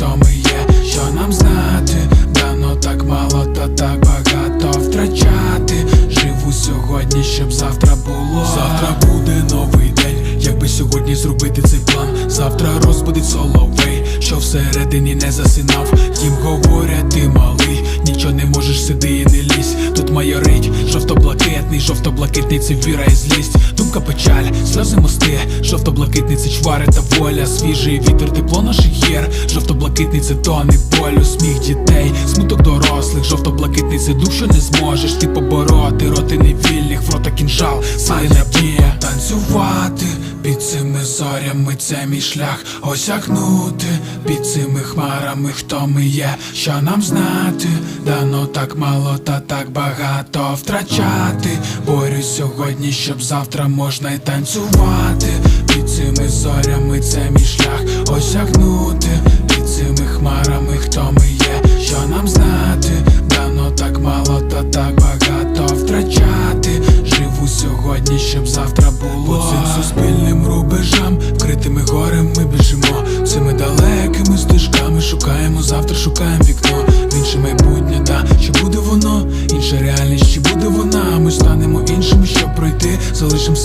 хто ми є, що нам знати, дано так мало та так багато втрачати. Живу сьогодні, щоб завтра було. Завтра буде новий день. Якби сьогодні зробити цей план, завтра розбудить соловей, що всередині не засинав. Їм говорять, ти малий, нічого не можеш сиди і не лізь. Тут майорить жовто-блакитний, жовто-блакитний це віра і злість. Думка печаль, сльози мости, жовто-блакитний це чвари та воля, свіжий вітер, тепло наших гір, жовто-блакитний це тони болю, сміх дітей, смуток дорослих, жовто-блакитний це що не зможеш ти побороти, роти невільних, в рота кінжал, сили надія. Танцювати під цими зорями, це мій шлях. Осягнути під цими хмарами, хто ми є, що нам знати, дано так мало та так багато. Втрачати. Борюсь сьогодні, щоб завтра можна й танцювати. Під цими зорями, це мій шлях осягнути під цими хмарами, хто ми є, що нам знати, дано так мало та так багато втрачати. Живу сьогодні, щоб завтра було Бо цим суспільним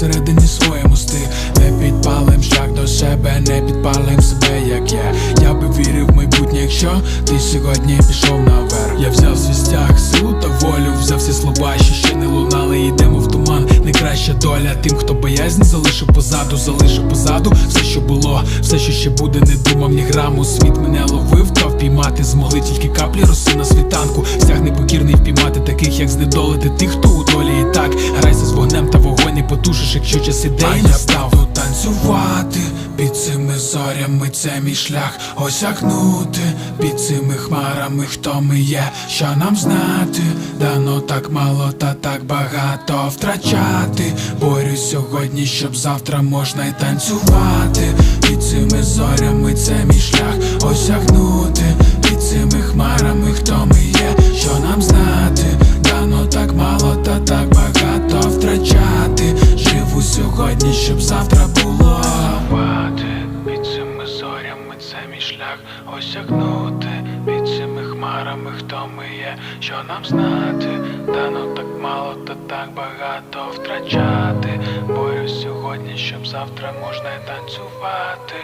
всередині своє мости. Не підпалим шлях до себе, не підпалим себе, як я. Я би вірив в майбутнє, якщо ти сьогодні пішов наверх. Я взяв свій стяг, силу та волю, взяв всі слова, що ще не лунали, йдемо в туман. Найкраща доля тим, хто боязнь залишив позаду, залишив позаду все, що було, все, що ще буде, не думав ні граму. Світ мене ловив, та впіймати змогли тільки каплі роси на світанку. Стяг непокірний впіймати таких, як знедолити тих, хто у долі і так якщо час ідеї настав. буду танцювати під цими зорями, це мій шлях осягнути під цими хмарами, хто ми є, що нам знати, дано так мало та так багато втрачати. Борюсь сьогодні, щоб завтра можна й танцювати. Під цими зорями, це мій шлях шлях осягнути під цими хмарами, хто ми є, що нам знати, дано так мало та так багато втрачати. Борюсь сьогодні, щоб завтра можна танцювати.